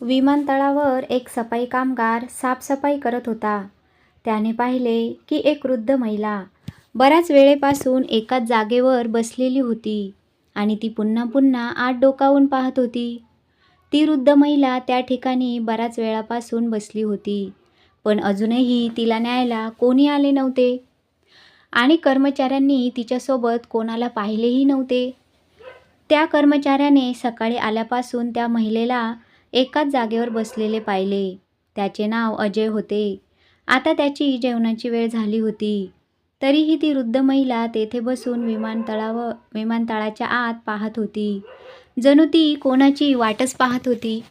विमानतळावर एक सफाई कामगार साफसफाई करत होता. त्याने पाहिले की एक वृद्ध महिला बऱ्याच वेळेपासून एकाच जागेवर बसलेली होती आणि ती पुन्हा पुन्हा आत डोकावून पाहत होती. ती वृद्ध महिला त्या ठिकाणी बऱ्याच वेळापासून बसली होती पण अजूनही तिला न्यायला कोणी आले नव्हते. आणि कर्मचाऱ्यांनी तिच्यासोबत कोणाला पाहिलेही नव्हते. त्या कर्मचाऱ्याने सकाळी आल्यापासून त्या महिलेला एकाच जागेवर बसलेले पाहिले. त्याचे नाव अजय होते. आता त्याची जेवणाची वेळ झाली होती. तरीही ती वृद्ध महिला तेथे बसून विमानतळावर विमानतळाच्या आत पाहत होती. जणू ती कोणाची वाटच पाहत होती.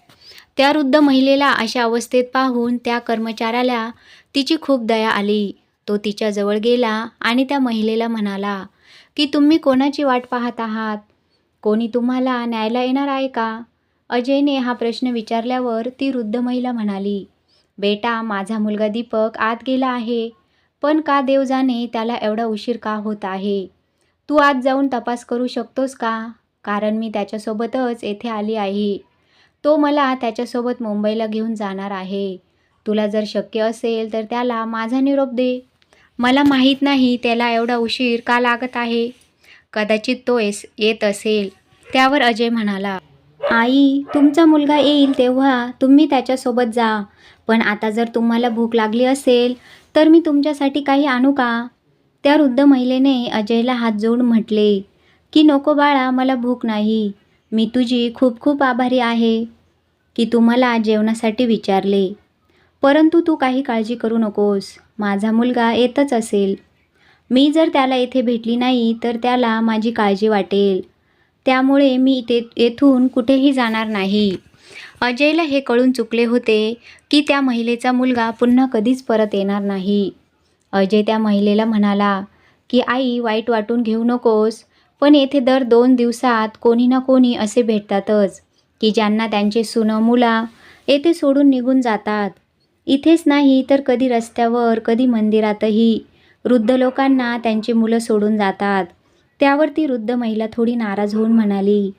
त्या वृद्ध महिलेला अशा अवस्थेत पाहून त्या कर्मचाऱ्याला तिची खूप दया आली. तो तिच्याजवळ गेला आणि त्या महिलेला म्हणाला की तुम्ही कोणाची वाट पाहत आहात? कोणी तुम्हाला न्यायला येणार आहे का? अजयने हा प्रश्न विचारल्यावर ती वृद्ध महिला म्हणाली बेटा माझा मुलगा दीपक आत गेला आहे. पण का देव जाणे त्याला एवढा उशीर का होत आहे? तू आत जाऊन तपास करू शकतोस का? कारण मी त्याच्यासोबतच येथे आली आहे. तो मला त्याच्यासोबत मुंबईला घेऊन जाणार आहे. तुला जर शक्य असेल तर त्याला माझा निरोप दे. मला माहीत नाही त्याला एवढा उशीर का लागत आहे. कदाचित तो येस येत असेल. त्यावर अजय म्हणाला आई तुमचा मुलगा येईल तेव्हा तुम्ही त्याच्यासोबत जा. पण आता जर तुम्हाला भूक लागली असेल तर मी तुमच्यासाठी काही आणू का? त्या वृद्ध महिलेने अजयला हात जोडून म्हटले की नको बाळा मला भूक नाही. मी तुझी खूप खूप आभारी आहे की तू मला जेवणासाठी विचारले. परंतु तू काही काळजी करू नकोस. माझा मुलगा येतच असेल. मी जर त्याला येथे भेटली नाही तर त्याला माझी काळजी वाटेल. त्यामुळे मी इथे येथून कुठेही जाणार नाही. अजयला हे कळून चुकले होते की त्या महिलेचा मुलगा पुन्हा कधीच परत येणार नाही. अजय त्या महिलेला म्हणाला की आई वाईट वाटून घेऊ नकोस पण येथे दर दोन दिवसात कोणी ना कोणी असे भेटतातच की ज्यांना त्यांचे सुनं मुला येथे सोडून निघून जातात. इथेच नाही तर कधी रस्त्यावर कधी मंदिरातही वृद्ध लोकांना त्यांची मुलं सोडून जातात. त्यावर ती वृद्ध महिला थोडी नाराज होऊन म्हणाली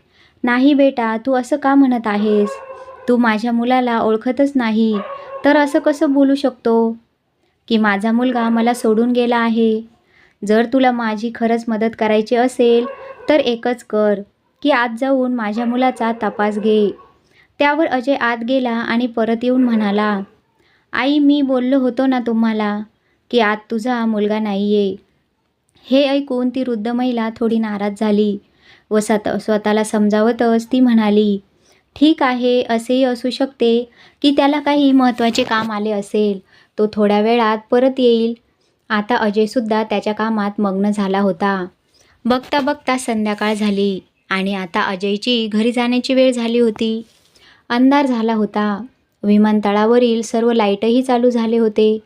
नाही बेटा तू असं का म्हणत आहेस? तू माझ्या मुलाला ओळखतच नाही तर असं कसं बोलू शकतो? की माझा मुलगा मला सोडून गेला आहे. जर तुला माझी खरंच मदत करायची असेल तर एकच कर की आत जाऊन माझ्या मुलाचा तपास घे. त्यावर अजय आत गेला आणि परत येऊन म्हणाला आई मी बोललो होतो ना तुम्हाला की आत तुझा मुलगा नाही आहे हे ऐकून ती वृद्ध महिला थोडी नाराज झाली व स्वत स्वतःला समजावतच ती म्हणाली ठीक आहे असेही असू शकते की त्याला काही महत्त्वाचे काम आले असेल. तो थोड्या वेळात परत येईल. आता अजयसुद्धा त्याच्या कामात मग्न झाला होता. बघता बघता संध्याकाळ झाली आणि आता अजयची घरी जाण्याची वेळ झाली होती. अंधार झाला होता. विमानतळावरील सर्व लाईटही चालू झाले होते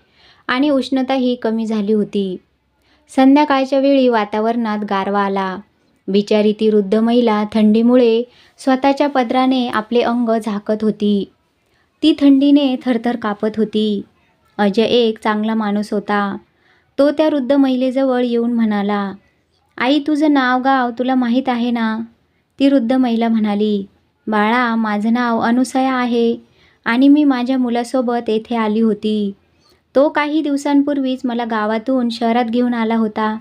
आणि उष्णताही कमी झाली होती. संध्याकाळच्या वेळी वातावरणात गारवा आला. बिचारी ती वृद्ध महिला थंडीमुळे स्वतःच्या पदराने आपले अंग झाकत होती. ती थंडीने थरथर कापत होती. अजय एक चांगला माणूस होता. तो त्या वृद्ध महिलेजवळ येऊन म्हणाला आई तुझं नाव गाव तुला माहीत आहे ना? ती वृद्ध महिला म्हणाली बाळा माझं नाव अनुसया आहे आणि मी माझ्या मुलासोबत येथे आली होती. तो काही दिवसांपूर्वीच मला गावातून शहरात घेऊन आला होता.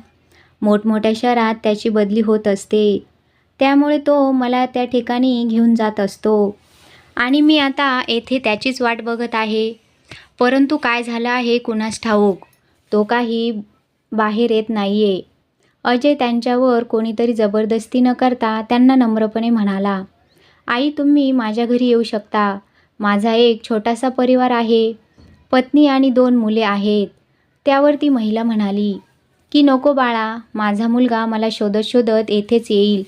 मोठमोठ्या शहरात त्याची बदली होत असते. त्यामुळे तो मला त्या ठिकाणी घेऊन जात असतो. आणि मी आता येथे त्याचीच वाट बघत आहे. परंतु काय झालं आहे कुणास ठाऊक? तो काही बाहेर येत नाही आहे अजय त्यांच्यावर कोणीतरी जबरदस्ती न करता त्यांना नम्रपणे म्हणाला आई तुम्ही माझ्या घरी येऊ शकता. माझा एक छोटासा परिवार आहे. पत्नी आणि दोन मुले आहेत. त्यावर ती महिला म्हणाली की नको बाळा माझा मुलगा मला शोधत शोधत येथेच येईल.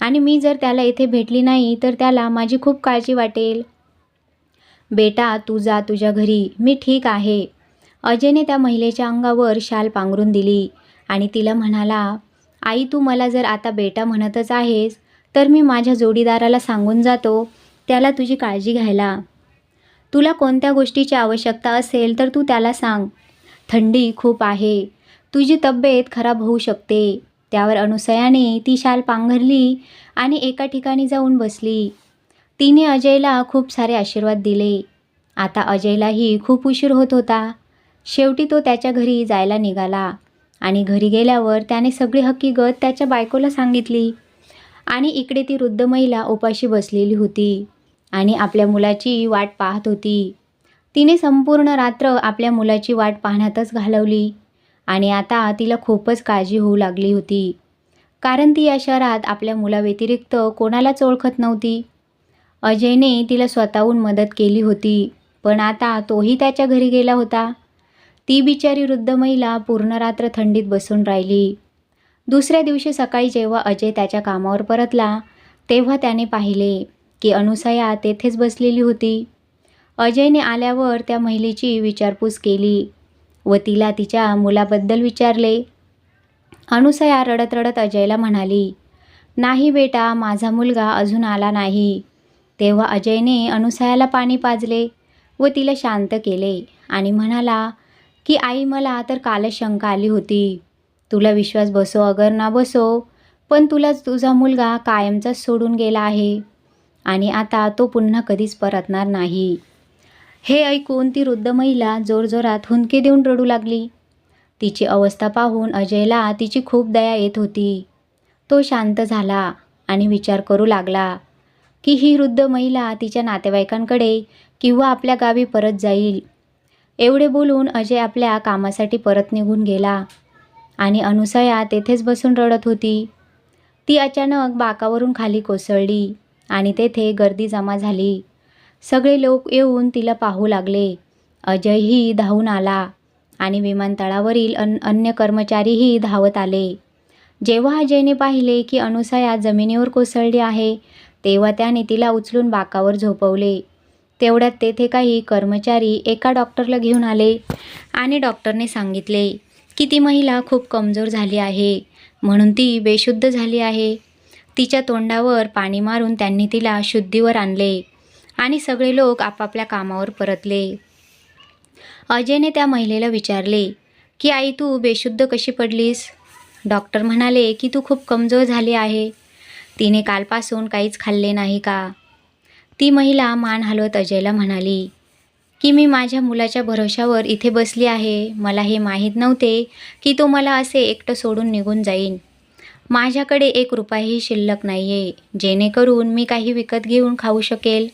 आणि मी जर त्याला येथे भेटली नाही तर त्याला माझी खूप काळजी वाटेल. बेटा तू जा तुझ्या घरी. मी ठीक आहे. अजयने त्या महिलेच्या अंगावर शाल पांघरून दिली आणि तिला म्हणाला आई तू मला जर आता बेटा म्हणतच आहेस तर मी माझ्या जोडीदाराला सांगून जातो. त्याला तुझी काळजी घ्यायला. तुला कोणत्या गोष्टीची आवश्यकता असेल तर तू त्याला सांग. थंडी खूप आहे. तुझी तब्येत खराब होऊ शकते. त्यावर अनुसयाने ती शाल पांघरली आणि एका ठिकाणी जाऊन बसली. तिने अजयला खूप सारे आशीर्वाद दिले. आता अजयलाही खूप उशीर होत होता. शेवटी तो त्याच्या घरी जायला निघाला आणि घरी गेल्यावर त्याने सगळी हकीकत त्याच्या बायकोला सांगितली आणि इकडे ती वृद्ध महिला उपाशी बसलेली होती. आणि आपल्या मुलाची वाट पाहत होती. तिने संपूर्ण रात्र आपल्या मुलाची वाट पाहण्यातच घालवली आणि आता तिला खूपच काळजी होऊ लागली होती. कारण ती या शहरात आपल्या मुलाव्यतिरिक्त कोणालाच ओळखत नव्हती. अजयने तिला स्वतःहून मदत केली होती पण आता तोही त्याच्या घरी गेला होता. ती बिचारी वृद्ध महिला पूर्ण रात्र थंडीत बसून राहिली. दुसऱ्या दिवशी सकाळी जेव्हा अजय त्याच्या कामावर परतला तेव्हा त्याने पाहिले की अनुसया तेथेच बसलेली होती. अजयने आल्यावर त्या महिलेची विचारपूस केली व तिला तिच्या मुलाबद्दल विचारले. अनुसया रडत रडत अजयला म्हणाली नाही बेटा माझा मुलगा अजून आला नाही. तेव्हा अजयने अनुसयाला पाणी पाजले व तिला शांत केले आणि म्हणाला की आई मला तर कालच शंका आली होती. तुला विश्वास बसो अगर ना बसो पण तुला तुझा मुलगा कायमचाच सोडून गेला आहे. आणि आता तो पुन्हा कधीच परतणार नाही. हे ऐकून ती वृद्ध महिला जोरजोरात हुंदके देऊन रडू लागली. तिची अवस्था पाहून अजयला तिची खूप दया येत होती. तो शांत झाला आणि विचार करू लागला की ही वृद्ध महिला तिच्या नातेवाईकांकडे किंवा आपल्या गावी परत जाईल. एवढे बोलून अजय आपल्या कामासाठी परत निघून गेला आणि अनुसया तेथेच बसून रडत होती. ती अचानक बाकावरून खाली कोसळली. आणि तेथे गर्दी जमा झाली. सगळे लोक येऊन तिला पाहू लागले. अजयही धावून आला आणि विमानतळावरील अन अन्य कर्मचारीही धावत आले. जेव्हा अजयने पाहिले की अनुसया जमिनीवर कोसळली आहे तेव्हा त्याने तिला उचलून बाकावर झोपवले. तेवढ्यात तेथे काही कर्मचारी एका डॉक्टरला घेऊन आले आणि डॉक्टरने सांगितले की ती महिला खूप कमजोर झाली आहे म्हणून ती बेशुद्ध झाली आहे. तिच्या तोंडावर पाणी मारून त्यांनी तिला शुद्धीवर आणले आणि सगळे लोक आपापल्या कामावर परतले. अजयने त्या महिलेला विचारले की आई तू बेशुद्ध कशी पडलीस? डॉक्टर म्हणाले की तू खूप कमजोर झाली आहे. तिने कालपासून काहीच खाल्ले नाही का? ती महिला मान हलवत अजयला म्हणाली की मी माझ्या मुलाच्या भरोशावर इथे बसली आहे. मला हे माहीत नव्हते की तो मला असे एकटं सोडून निघून जाईन. माझ्याकडे एक रुपयाही शिल्लक नाही आहे जेणेकरून मी काही विकत घेऊन खाऊ शकेल.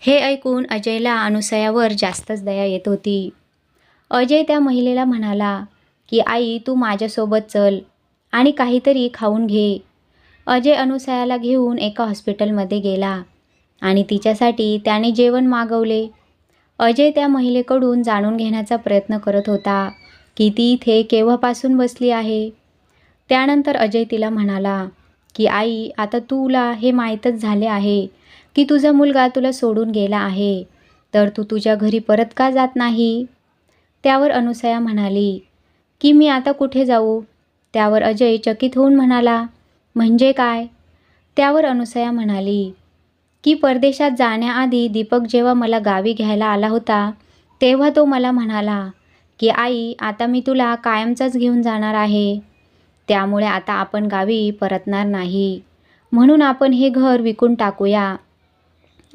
हे ऐकून अजयला अनुसयावर जास्तच दया येत होती. अजय त्या महिलेला म्हणाला की आई तू माझ्यासोबत चल आणि काहीतरी खाऊन घे. अजय अनुसयाला घेऊन एका हॉस्पिटलमध्ये गेला आणि तिच्यासाठी त्याने जेवण मागवले. अजय त्या महिलेकडून जाणून घेण्याचा प्रयत्न करत होता की ती इथे केव्हापासून बसली आहे. त्यानंतर अजय तिला म्हणाला की आई आता तुला हे माहीतच झाले आहे की तुझा मुलगा तुला सोडून गेला आहे. तर तू तुझ्या घरी परत का जात नाही? त्यावर अनुसया म्हणाली की मी आता कुठे जाऊ? त्यावर अजय चकित होऊन म्हणाला म्हणजे काय? त्यावर अनुसया म्हणाली की परदेशात जाण्याआधी दीपक जेव्हा मला गावी घ्यायला आला होता तेव्हा तो मला म्हणाला की आई आता मी तुला कायमचाच घेऊन जाणार आहे. त्यामुळे आता आपण गावी परतणार नाही. म्हणून आपण हे घर विकून टाकूया.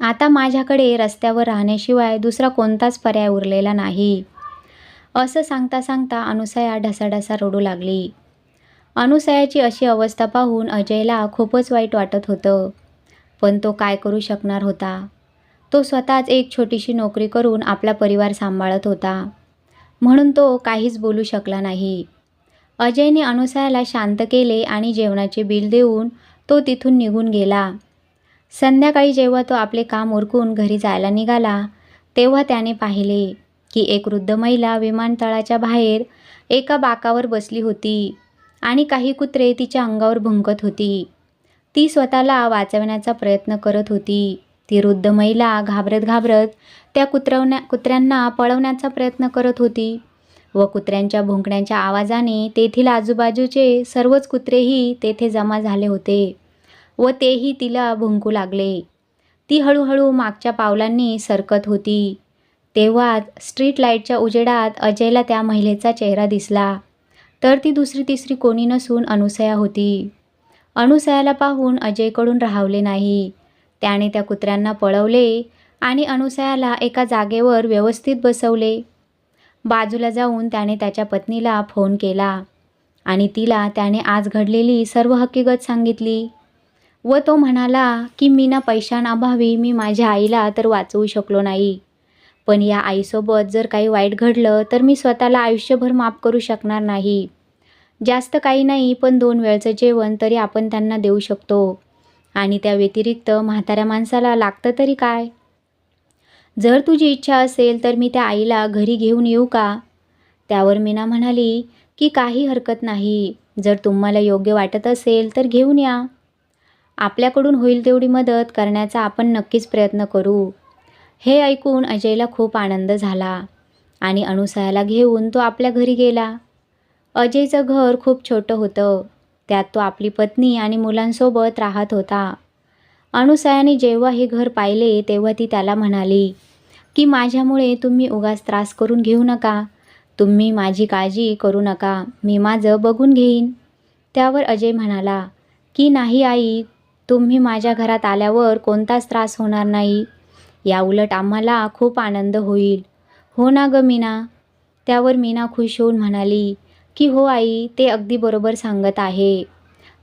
आता माझ्याकडे रस्त्यावर राहण्याशिवाय दुसरा कोणताच पर्याय उरलेला नाही. असं सांगता सांगता अनुसया ढसाढसा रडू लागली. अनुसयाची अशी अवस्था पाहून अजयला खूपच वाईट वाटत होतं. पण तो काय करू शकणार होता? तो स्वतःच एक छोटीशी नोकरी करून आपला परिवार सांभाळत होता. म्हणून तो काहीच बोलू शकला नाही. अजयने अनुसयाला शांत केले आणि जेवणाचे बिल देऊन तो तिथून निघून गेला. संध्याकाळी जेव्हा तो आपले काम उरकून घरी जायला निघाला तेव्हा त्याने पाहिले की एक वृद्ध महिला विमानतळाच्या बाहेर एका बाकावर बसली होती आणि काही कुत्रे तिच्या अंगावर भुंकत होती. ती स्वतःला वाचवण्याचा प्रयत्न करत होती. ती वृद्ध महिला घाबरत घाबरत त्या कुत्रवण्या कुत्र्यांना पळवण्याचा प्रयत्न करत होती. व कुत्र्यांच्या भुंकण्याच्या आवाजाने तेथील आजूबाजूचे सर्वच कुत्रेही तेथे जमा झाले होते व तेही तिला भुंकू लागले. ती हळूहळू मागच्या पावलांनी सरकत होती. तेव्हाच स्ट्रीट लाईटच्या उजेडात अजयला त्या महिलेचा चेहरा दिसला. तर ती दुसरी तिसरी कोणी नसून अनुसया होती. अनुसयाला पाहून अजयकडून राहावले नाही. त्याने त्या कुत्र्यांना पळवले आणि अनुसयाला एका जागेवर व्यवस्थित बसवले. बाजूला जाऊन त्याने त्याच्या पत्नीला फोन केला आणि तिला त्याने आज घडलेली सर्व हकीकत सांगितली. व तो म्हणाला की मी ना पैशांअभावी मी माझ्या आईला तर वाचवू शकलो नाही. पण या आईसोबत जर काही वाईट घडलं तर मी स्वतःला आयुष्यभर माफ करू शकणार नाही. जास्त काही नाही पण दोन वेळचं जेवण तरी आपण त्यांना देऊ शकतो. आणि त्या व्यतिरिक्त म्हाताऱ्या माणसाला लागतं तरी काय? जर तुझी इच्छा असेल तर मी त्या आईला घरी घेऊन येऊ का? त्यावर मीना म्हणाली की काही हरकत नाही. जर तुम्हाला योग्य वाटत असेल तर घेऊन या. आपल्याकडून होईल तेवढी मदत करण्याचा आपण नक्कीच प्रयत्न करू. हे ऐकून अजयला खूप आनंद झाला आणि अनुसयाला घेऊन तो आपल्या घरी गेला. अजयचं घर खूप छोटं होतं. त्यात तो आपली पत्नी आणि मुलांसोबत राहत होता. अनुसयाने जेव्हा हे घर पाहिले तेव्हा ती त्याला म्हणाली की माझ्यामुळे तुम्ही उगाच त्रास करून घेऊ नका. तुम्ही माझी काळजी करू नका. मी माझं बघून घेईन. त्यावर अजय म्हणाला की नाही आई तुम्ही माझ्या घरात आल्यावर कोणताच त्रास होणार नाही. या उलट आम्हाला खूप आनंद होईल. हो ना गं मीना. त्यावर मीना खुश होऊन म्हणाली की हो आई ते अगदी बरोबर सांगत आहे.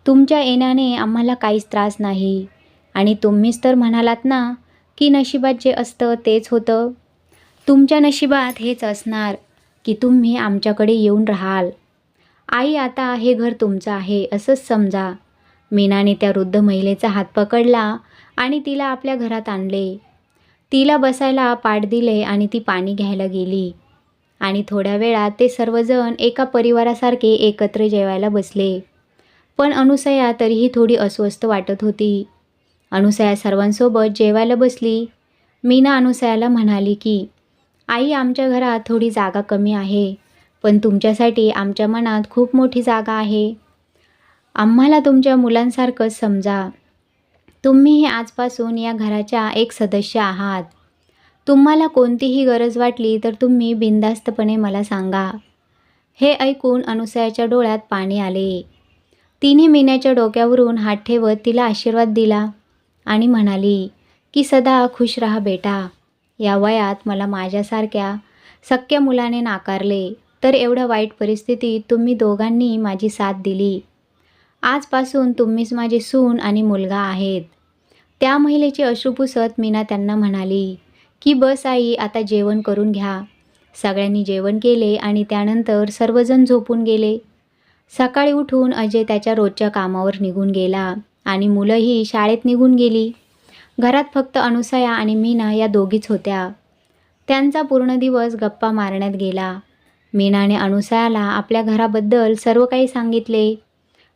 तुमच्या येण्याने आम्हाला काहीच त्रास नाही. आणि तुम्हीच तर म्हणालात ना की नशिबात जे असतं तेच होतं. तुमच्या नशिबात हेच असणार की तुम्ही आमच्याकडे येऊन राहाल. आई आता हे घर तुमचं आहे असंच समजा. मीनाने त्या वृद्ध महिलेचा हात पकडला आणि तिला आपल्या घरात आणले. तिला बसायला पाठ दिले आणि ती पाणी घ्यायला गेली. आणि थोड्या वेळात ते सर्वजण एका परिवारासारखे एकत्र जेवायला बसले. पण अनुसया तरीही थोडी अस्वस्थ वाटत होती. अनुसया सर्वांसोबत जेवायला बसली. मीना अनुसयाला म्हणाली की आई आमच्या घरात थोडी जागा कमी आहे पण तुमच्यासाठी आमच्या मनात खूप मोठी जागा आहे. आम्हाला तुमच्या मुलांसारखंच समजा. तुम्ही हे आजपासून या घराच्या एक सदस्य आहात. तुम्हाला कोणतीही गरज वाटली तर तुम्ही बिनधास्तपणे मला सांगा. हे ऐकून अनुसयाच्या डोळ्यात पाणी आले. तिने मीनाच्या डोक्यावरून हात ठेवत तिला आशीर्वाद दिला. आणि म्हणाली की सदा खुश राहा बेटा. या वयात मला माझ्यासारख्या सख्या मुलाने नाकारले तर एवढ्या वाईट परिस्थितीत तुम्ही दोघांनी माझी साथ दिली. आजपासून तुम्हीच माझी सून आणि मुलगा आहेत. त्या महिलेची अश्रू पुसत मीना त्यांना म्हणाली की बस आई आता जेवण करून घ्या. सगळ्यांनी जेवण केले आणि त्यानंतर सर्वजण झोपून गेले. सकाळी उठून अजय त्याच्या रोजच्या कामावर निघून गेला. आणि मुलंही शाळेत निघून गेली. घरात फक्त अनुसया आणि मीना या दोघीच होत्या. त्यांचा पूर्ण दिवस गप्पा मारण्यात गेला. मीनाने अनुसयाला आपल्या घराबद्दल सर्व काही सांगितले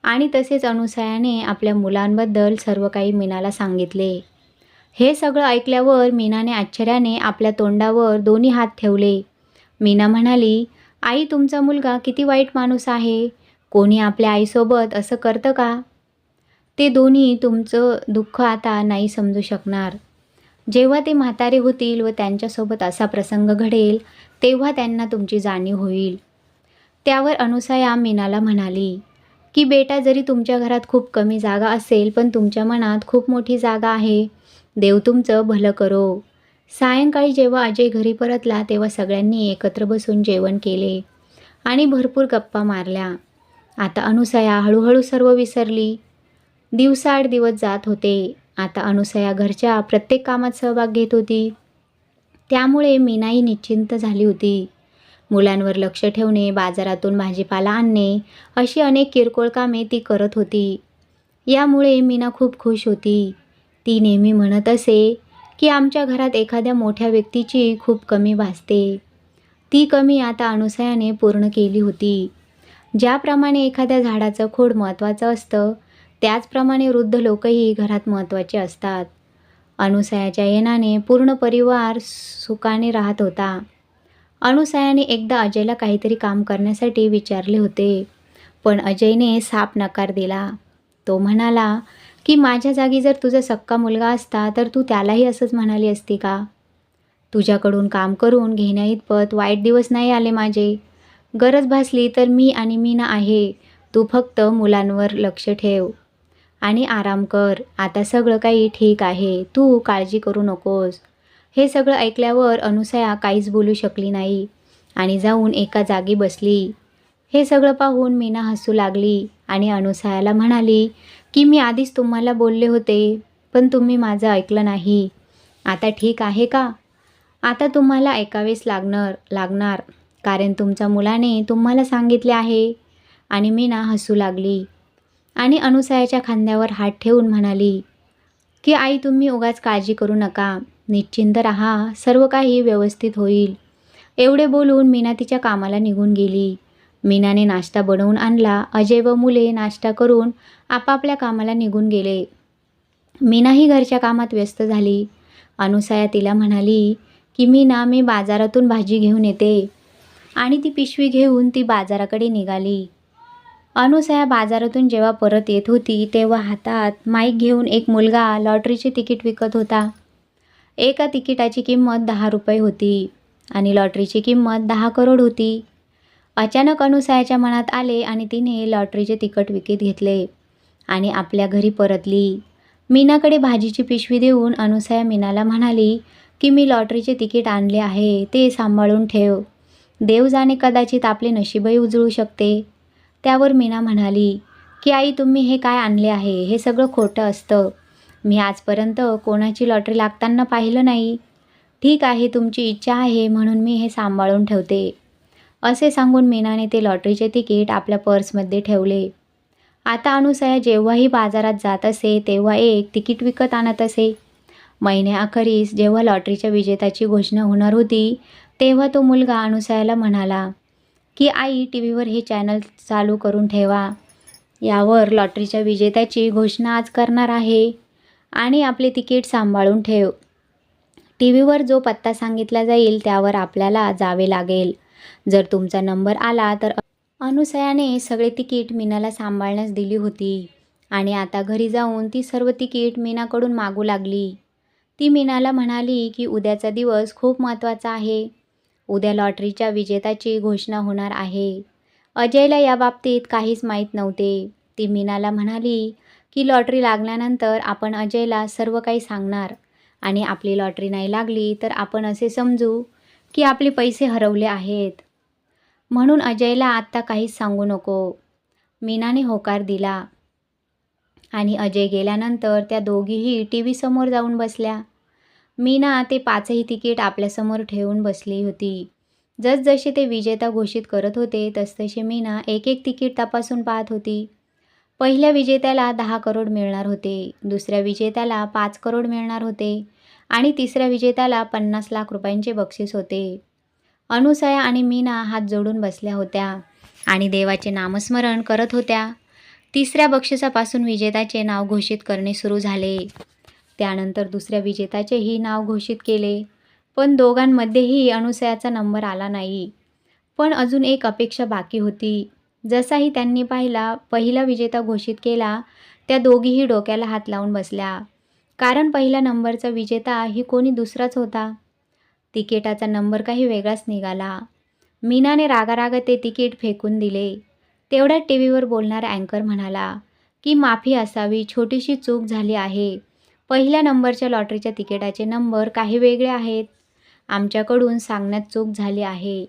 आणि तसेच अनुसयाने आपल्या मुलांबद्दल सर्व काही मीनाला सांगितले. हे सगळं ऐकल्यावर मीनाने आश्चर्याने आपल्या तोंडावर दोन्ही हात ठेवले. मीना म्हणाली आई तुमचा मुलगा किती वाईट माणूस आहे. कोणी आपल्या आईसोबत असं करतं का? ते दोन्ही तुमचं दुःख आता नाही समजू शकणार. जेव्हा ते म्हातारे होतील व त्यांच्यासोबत असा प्रसंग घडेल तेव्हा त्यांना तुमची जाणीव होईल. त्यावर अनुसया मीनाला म्हणाली की बेटा जरी तुमच्या घरात खूप कमी जागा असेल पण तुमच्या मनात खूप मोठी जागा आहे. देव तुमचं भलं करो. सायंकाळी जेव्हा अजय घरी परतला तेव्हा सगळ्यांनी एकत्र बसून जेवण केले आणि भरपूर गप्पा मारल्या. आता अनुसया हळूहळू सर्व विसरली. दिवसाआड दिवस जात होते. आता अनुसया घरच्या प्रत्येक कामात सहभाग घेत होती. त्यामुळे मीनाही निश्चिंत झाली होती. मुलांवर लक्ष ठेवणे बाजारातून भाजीपाला आणणे अशी अनेक किरकोळ कामे ती करत होती. यामुळे मीना खूप खुश होती. ती नेहमी म्हणत असे की आमच्या घरात एखाद्या मोठ्या व्यक्तीची खूप कमी भासते. ती कमी आता अनुसयाने पूर्ण केली होती. ज्याप्रमाणे एखाद्या झाडाचं खोड महत्त्वाचं असतं त्याचप्रमाणे वृद्ध लोकही घरात महत्त्वाचे असतात. अनुसयाच्या येण्याने पूर्ण परिवार सुखाने राहत होता. अनुसयाने एकदा अजयला काहीतरी काम करण्यासाठी विचारले होते पण अजयने साप नकार दिला. तो म्हणाला की माझ्या जागी जर तुझा सक्का मुलगा असता तर तू त्यालाही असंच म्हणाली असती का? तुझ्याकडून काम करून घेण्याइतपत वाईट दिवस नाही आले माझे. गरज भासली तर मी आणि मी ना आहे. तू फक्त मुलांवर लक्ष ठेव. आणि आराम कर. आता सगळं काही ठीक आहे. तू काळजी करू नकोस. हे सगळं ऐकल्यावर अनुसया काहीच बोलू शकली नाही आणि जाऊन एका जागी बसली. हे सगळं पाहून मीना हसू लागली आणि अनुसयाला म्हणाली की मी आधीच तुम्हाला बोलले होते पण तुम्ही माझं ऐकलं नाही. आता ठीक आहे का? आता तुम्हाला ऐकावेच लागणार लागणार. कारण तुमच्या मुलाने तुम्हाला सांगितले आहे. आणि मीना हसू लागली. आणि अनुसयाच्या खांद्यावर हात ठेवून म्हणाली की आई तुम्ही उगाच काळजी करू नका. निश्चिंत राहा. सर्व काही व्यवस्थित होईल. एवढे बोलून मीना तिच्या कामाला निघून गेली. मीनाने नाश्ता बनवून आणला. अजय व मुले नाश्ता करून आपापल्या कामाला निघून गेले. मीनाही घरच्या कामात व्यस्त झाली. अनुसया तिला म्हणाली की मीना मी बाजारातून भाजी घेऊन येते. आणि ती पिशवी घेऊन ती बाजाराकडे निघाली. अनुसया बाजारातून जेव्हा परत येत होती तेव्हा हातात माईक घेऊन एक मुलगा लॉटरीचे तिकीट विकत होता. एका तिकिटाची किंमत दहा रुपये होती आणि लॉटरीची किंमत दहा करोड होती. अचानक अनुसयाच्या मनात आले आणि तिने लॉटरीचे तिकीट विकत घेतले आणि आपल्या घरी परतली. मीनाकडे भाजीची पिशवी देऊन अनुसया मीनाला म्हणाली की मी लॉटरीचे तिकीट आणले आहे ते सांभाळून ठेव. देव जाणे कदाचित आपले नशीबही उजळू शकते. त्यावर मीना म्हणाली की आई तुम्ही हे काय आणले आहे? हे सगळं खोटं असतं. मी आजपर्यंत कोणाची लॉटरी लागताना पाहिलं नाही. ठीक आहे तुमची इच्छा आहे म्हणून मी हे सांभाळून ठेवते. असे सांगून मीनाने ते लॉटरीचे तिकीट आपल्या पर्समध्ये ठेवले. आता अनुसया जेव्हाही बाजारात जात असे तेव्हा एक तिकीट विकत आणत असे. महिन्याअखेरीस जेव्हा लॉटरीच्या विजेत्याची घोषणा होणार होती तेव्हा तो मुलगा अनुसयाला म्हणाला की आई टी व्हीवर हे चॅनल चालू करून ठेवा. यावर लॉटरीच्या विजेत्याची घोषणा आज करणार आहे. आणि आपले तिकीट सांभाळून ठेव. टी व्हीवर जो पत्ता सांगितला जाईल त्यावर आपल्याला जावे लागेल. जर तुमचा नंबर आला तर अनुसयाने सगळे तिकीट मीनाला सांभाळण्यास दिली होती. आणि आता घरी जाऊन ती सर्व तिकीट मीनाकडून मागू लागली. ती मीनाला म्हणाली की उद्याचा दिवस खूप महत्त्वाचा आहे. उद्या लॉटरीच्या विजेत्याची घोषणा होणार आहे. अजयला या बाबतीत काहीच माहीत नव्हते. ती मीनाला म्हणाली की लॉटरी लागल्यानंतर आपण अजयला सर्व काही सांगणार आणि आपली लॉटरी नाही लागली तर आपण असे समजू की आपले पैसे हरवले आहेत. म्हणून अजयला आत्ता काहीच सांगू नको. मीनाने होकार दिला आणि अजय गेल्यानंतर त्या दोघीही टी व्ही समोर जाऊन बसल्या. मी ना ते पाचही तिकीट आपल्यासमोर ठेवून बसली होती. जसजसे ते विजेता घोषित करत होते तसतसे मी ना एक एक तिकीट तपासून पाहत होती. पहिल्या विजेत्याला दहा करोड मिळणार होते दुसऱ्या विजेत्याला पाच करोड मिळणार होते आणि तिसऱ्या विजेत्याला पन्नास लाख रुपयांचे बक्षीस होते. अनुसया आणि मीना हात जोडून बसल्या होत्या आणि देवाचे नामस्मरण करत होत्या. तिसऱ्या बक्षिसापासून विजेत्याचे नाव घोषित करणे सुरू झाले. त्यानंतर दुसऱ्या विजेत्याचेही नाव घोषित केले. पण दोघांमध्येही अनुसयाचा नंबर आला नाही. पण अजून एक अपेक्षा बाकी होती. जसाही त्यांनी पाहिला पहिला विजेता घोषित केला त्या दोघीही डोक्याला हात लावून बसल्या. कारण पहिल्या नंबरचा विजेता ही कोणी दुसराच होता. तिकिटाचा नंबर काही वेगळाच निघाला. मीनाने रागारागा ते तिकीट फेकून दिले. तेवढ्यात टी व्हीवर बोलणारा अँकर म्हणाला की माफी असावी छोटीशी चूक झाली आहे. पहिल्या नंबरच्या लॉटरीच्या तिकिटाचे नंबर काही वेगळे आहेत. आमच्याकडून सांगण्यात चूक झाली आहे.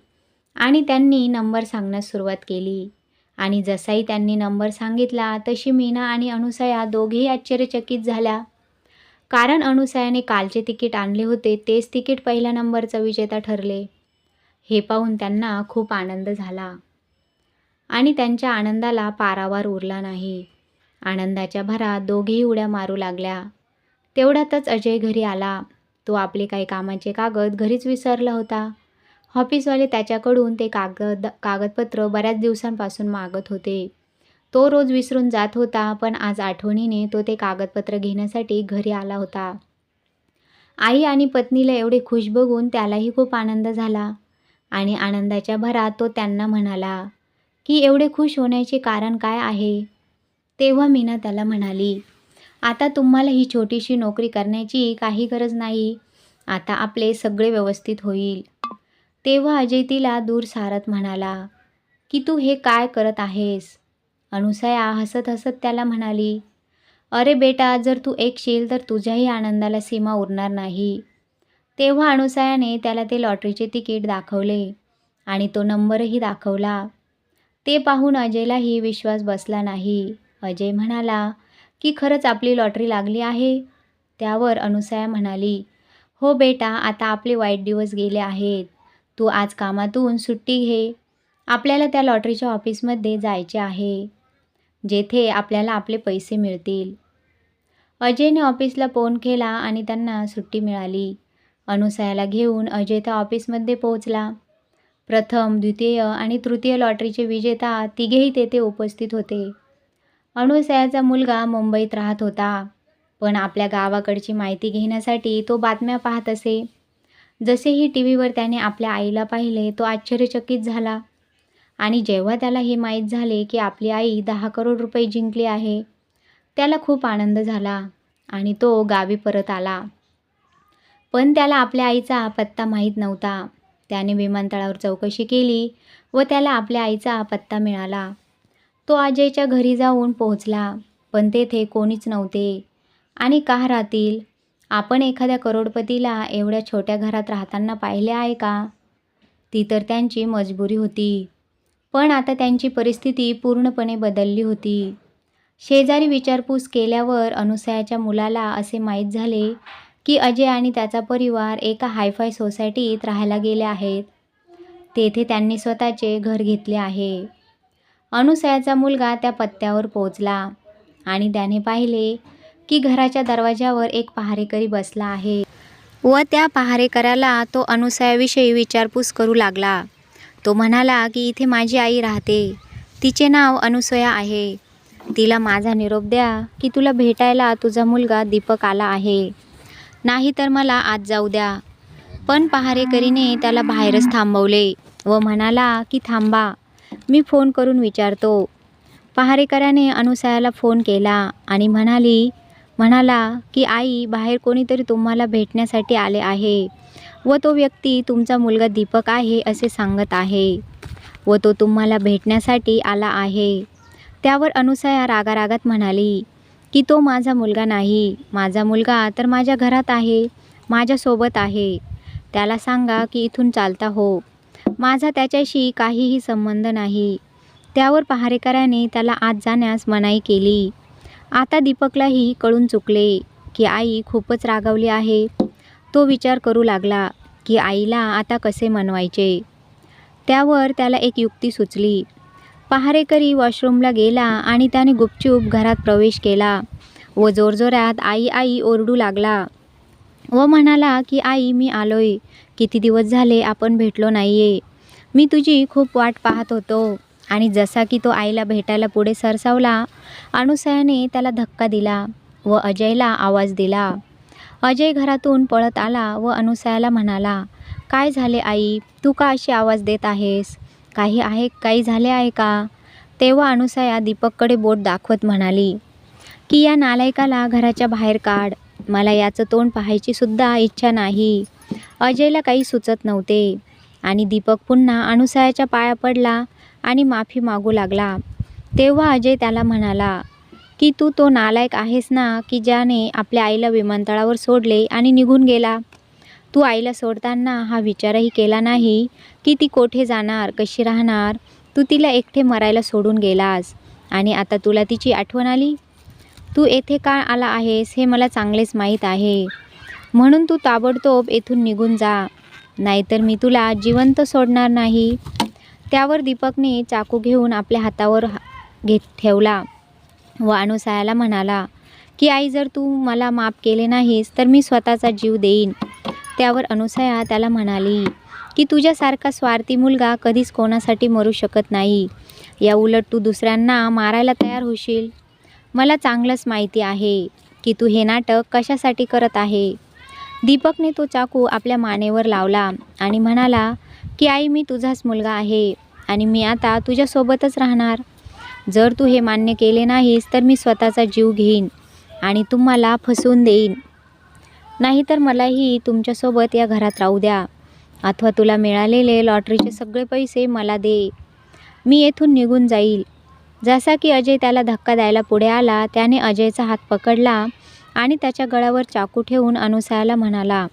आणि त्यांनी नंबर सांगण्यास सुरुवात केली. आणि जसाही त्यांनी नंबर सांगितला तशी मीना आणि अनुसया दोघेही आश्चर्यचकित झाल्या. कारण अनुसयाने कालचे तिकीट आणले होते तेच तिकीट पहिल्या नंबरचा विजेता ठरले. हे पाहून त्यांना खूप आनंद झाला. आणि त्यांच्या आनंदाला पारावार उरला नाही. आनंदाच्या भरात दोघेही उड्या मारू लागल्या. तेवढ्यातच अजय घरी आला. तो आपले काही कामाचे कागद घरीच विसरला होता. ऑफिसवाले त्याच्याकडून ते कागद कागदपत्र बऱ्याच दिवसांपासून मागत होते. तो रोज विसरून जात होता पण आज आठवणीने तो ते कागदपत्र घेण्यासाठी घरी आला होता. आई आणि पत्नीला एवढे खुश बघून त्यालाही खूप आनंद झाला आणि आनंदाच्या भरात तो त्यांना म्हणाला की एवढे खुश होण्याचे कारण काय आहे? तेव्हा मीना त्याला म्हणाली आता तुम्हाला ही छोटीशी नोकरी करण्याची काही गरज नाही. आता आपले सगळे व्यवस्थित होईल. तेव्हा अजय तिला दूर सारत म्हणाला की तू हे काय करत आहेस? अनुसया हसत हसत त्याला म्हणाली अरे बेटा जर तू ऐकशील तर तुझ्याही आनंदाला सीमा उरणार नाही. तेव्हा अनुसयाने त्याला ते लॉटरीचे तिकीट दाखवले आणि तो नंबरही दाखवला. ते पाहून अजयलाही विश्वास बसला नाही. अजय म्हणाला की खरंच आपली लॉटरी लागली आहे? त्यावर अनुसया म्हणाली हो बेटा आता आपले वाईट दिवस गेले आहेत. तू आज कामातून सुट्टी घे. आपल्याला त्या लॉटरीच्या ऑफिसमध्ये जायचे आहे जेथे आपल्याला आपले पैसे मिळतील. अजयने ऑफिसला फोन केला आणि त्यांना सुट्टी मिळाली. अनुसयाला घेऊन अजय त्या ऑफिसमध्ये पोहोचला. प्रथम द्वितीय आणि तृतीय लॉटरीचे विजेता तिघेही तेथे उपस्थित होते. अनुसयाचा मुलगा मुंबईत राहत होता. पण आपल्या गावाकडची माहिती घेण्यासाठी तो बातम्या पाहत असे. जसेही टी व्हीवर त्याने आपल्या आईला पाहिले तो आश्चर्यचकित झाला. आणि जेव्हा त्याला हे माहीत झाले की आपली आई दहा करोड रुपये जिंकली आहे त्याला खूप आनंद झाला आणि तो गावी परत आला. पण त्याला आपल्या आईचा पत्ता माहीत नव्हता. त्याने विमानतळावर चौकशी केली व त्याला आपल्या आईचा पत्ता मिळाला. तो अजयच्या घरी जाऊन पोहोचला पण तेथे कोणीच नव्हते. आणि का राहतील? आपण एखाद्या करोडपतीला एवढ्या छोट्या घरात राहताना पाहिले आहे का? ती तर त्यांची मजबुरी होती. पण आता त्यांची परिस्थिती पूर्णपणे बदलली होती. शेजारी विचारपूस केल्यावर अनुसयाच्या मुलाला असे माहीत झाले की अजय आणि त्याचा परिवार एका हायफाय सोसायटीत राहायला गेले आहेत. तेथे त्यांनी स्वतःचे घर घेतले आहे. अनुसयाचा मुलगा त्या पत्त्यावर पोहोचला आणि त्याने पाहिले की घराच्या दरवाज्यावर एक पहारेकरी बसला आहे व त्या पहारेकऱ्याला तो अनुसयाविषयी विचारपूस करू लागला. तो म्हणाला की इथे माझी आई राहते. तिचे नाव अनुसया आहे. तिला माझा निरोप द्या की तुला भेटायला तुझा मुलगा दीपक आला आहे. नाही तर मला आज जाऊ द्या. पण पहारेकरीने त्याला बाहेरच थांबवले व म्हणाला की थांबा. मी फोन करून विचारतो. पहारेकराने अनुसयाला फोन केला आणि म्हणाली म्हणाला की आई बाहेर कोणीतरी तुम्हाला भेटण्यासाठी आले आहे व तो व्यक्ती तुमचा मुलगा दीपक आहे असे सांगत आहे व तो तुम्हाला भेटण्यासाठी आला आहे. त्यावर अनुसया रागारागात म्हणाली की तो माझा मुलगा नाही. माझा मुलगा तर माझ्या घरात आहे माझ्यासोबत आहे. त्याला सांगा की इथून चालता हो. माझा त्याच्याशी काहीही संबंध नाही. त्यावर पहारेकराने त्याला आत जाण्यास मनाई केली. आता दीपकलाही कळून चुकले की आई खूपच रागावली आहे. तो विचार करू लागला की आईला आता कसे मनवायचे? त्यावर त्याला एक युक्ती सुचली. पहारेकरी वॉशरूमला गेला आणि त्याने गुपचूप घरात प्रवेश केला व जोरजोरात आई आई ओरडू लागला व म्हणाला की आई मी आलोय. किती दिवस झाले आपण भेटलो नाही आहे मी तुझी खूप वाट पाहत होतो आणि जसा की तो आईला भेटायला पुढे सरसावला अनुसयाने त्याला धक्का दिला व अजयला आवाज दिला. अजय घरातून पळत आला व अनुसयाला म्हणाला काय झाले आई? तू का अशी आवाज देत आहेस? काही आहे काही झाले आहे का? तेव्हा अनुसया दीपककडे बोट दाखवत म्हणाली की या नालायकाला घराच्या बाहेर काढ. मला याचं तोंड पाहायचीसुद्धा इच्छा नाही. अजयला काही सुचत नव्हते. आणि दीपक पुन्हा अनुसयाच्या पाया पडला आणि माफी मागू लागला. तेव्हा अजय त्याला म्हणाला की तू तो नालायक आहेस ना की ज्याने आपल्या आईला विमानतळावर सोडले आणि निघून गेला? तू आईला सोडताना हा विचारही केला नाही की ती कोठे जाणार कशी राहणार? तू तिला एकटे मरायला सोडून गेलास. आणि आता तुला तिची आठवण आली? तू येथे का आला आहेस हे मला चांगलेच माहीत आहे. म्हणून तू ताबडतोब येथून निघून जा. नाहीतर मी तुला जिवंत सोडणार नाही. त्यावर दीपकने चाकू घेऊन आपल्या हातावर हा- घेत ठेवला. व अनुसायाला म्हणाला की आई जर तू मला माफ केले नाहीस तर मी स्वतःचा जीव देईन. त्यावर अनुसया त्याला म्हणाली की तुझ्यासारखा स्वार्थी मुलगा कधीच कोणासाठी मरू शकत नाही. या उलट तू दुसऱ्यांना मारायला तयार होशील. मला चांगलंच माहिती आहे की तू हे नाटक कशासाठी करत आहे. दीपकने तो चाकू आपल्या मानेवर लावला आणि म्हणाला की आई मी तुझाच मुलगा आहे आणि मी आता तुझ्यासोबतच राहणार. जर तू हे मान्य केले नाहीस तर मी स्वतःचा जीव घेईन आणि तुम्हाला फसवून देईन. नाहीतर मलाही तुमच्यासोबत या घरात राहू द्या. अथवा तुला मिळालेले लॉटरीचे सगळे पैसे मला दे. मी येथून निघून जाईल जसा की अजय त्याला धक्का द्यायला पुढे आला त्याने अजयचा हात पकडला आणि त्याच्या गळावर चाकू ठेवून अनुसयाला म्हणाला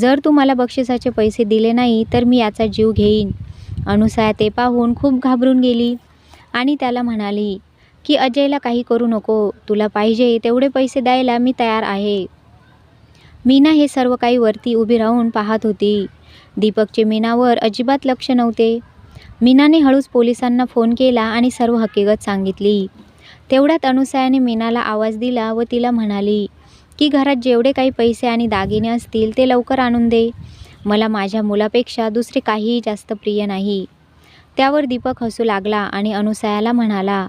जर तू मला बक्षिसाचे पैसे दिले नाही तर मी याचा जीव घेईन. अनुसया ते पाहून खूप घाबरून गेली आणि त्याला म्हणाली की अजयला काही करू नको तुला पाहिजे तेवढे पैसे द्यायला मी तयार आहे. मीना हे सर्व काही वरती उभी राहून पाहत होती. दीपकचे मीनावर अजिबात लक्ष नव्हते. मीनाने हळूच पोलिसांना फोन केला आणि सर्व हकीकत सांगितली. तेवढ्यात अनुसयाने मीनाला आवाज दिला व तिला म्हणाली की घरात जेवढे काही पैसे आणि दागिने असतील ते लवकर आणून दे. मला माझ्या मुलापेक्षा दुसरे काहीही जास्त प्रिय नाही. त्यावर दीपक हसू लागला आणि अनुसयाला म्हणाला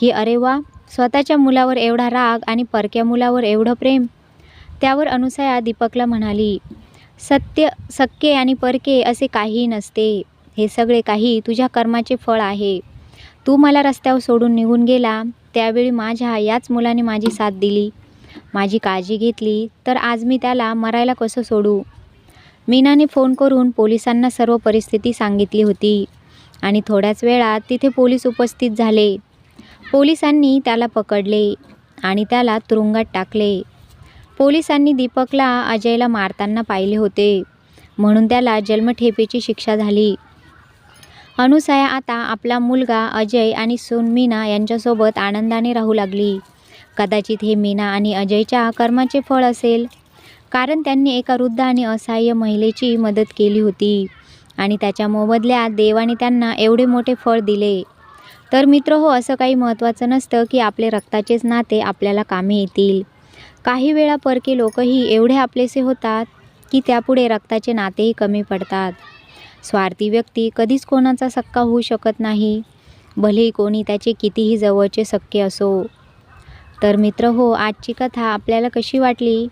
की अरे वा स्वतःच्या मुलावर एवढा राग आणि परक्या मुलावर एवढं प्रेम? त्यावर अनुसया दीपकला म्हणाली सत्य सक्के आणि परके असे काहीही नसते. हे सगळे काही तुझ्या कर्माचे फळ आहे. तू मला रस्त्यावर सोडून निघून गेला त्यावेळी माझ्या याच मुलाने माझी साथ दिली. माझी काळजी घेतली तर आज मी त्याला मरायला कसं सोडू? मीनाने फोन करून पोलिसांना सर्व परिस्थिती सांगितली होती आणि थोड्याच वेळात तिथे पोलीस उपस्थित झाले. पोलिसांनी त्याला पकडले आणि त्याला तुरुंगात टाकले. पोलिसांनी दीपकला अजयला मारताना पाहिले होते म्हणून त्याला जन्मठेपेची शिक्षा झाली. अनुसया आता आपला मुलगा अजय आणि सून मीना यांच्यासोबत आनंदाने राहू लागली. कदाचित हे मीना आणि अजयच्या कर्माचे फळ असेल. कारण त्यांनी एका वृद्ध आणि असहाय्य महिलेची मदत केली होती आणि त्याच्या मोबदल्यात देवाने त्यांना एवढे मोठे फळ दिले. तर मित्र हो असं काही महत्त्वाचं नसतं की आपले रक्ताचेच नाते आपल्याला कामी येतील. काही वेळा परके लोकही एवढे आपलेसे होतात की त्यापुढे रक्ताचे नातेही कमी पडतात. स्वार्थी व्यक्ती कधीच कोणाचा सक्का होऊ शकत नाही. भलेही कोणी त्याचे कितीही जवळचे सक्के असो. तर मित्र हो आजची कथा आपल्याला कशी वाटली?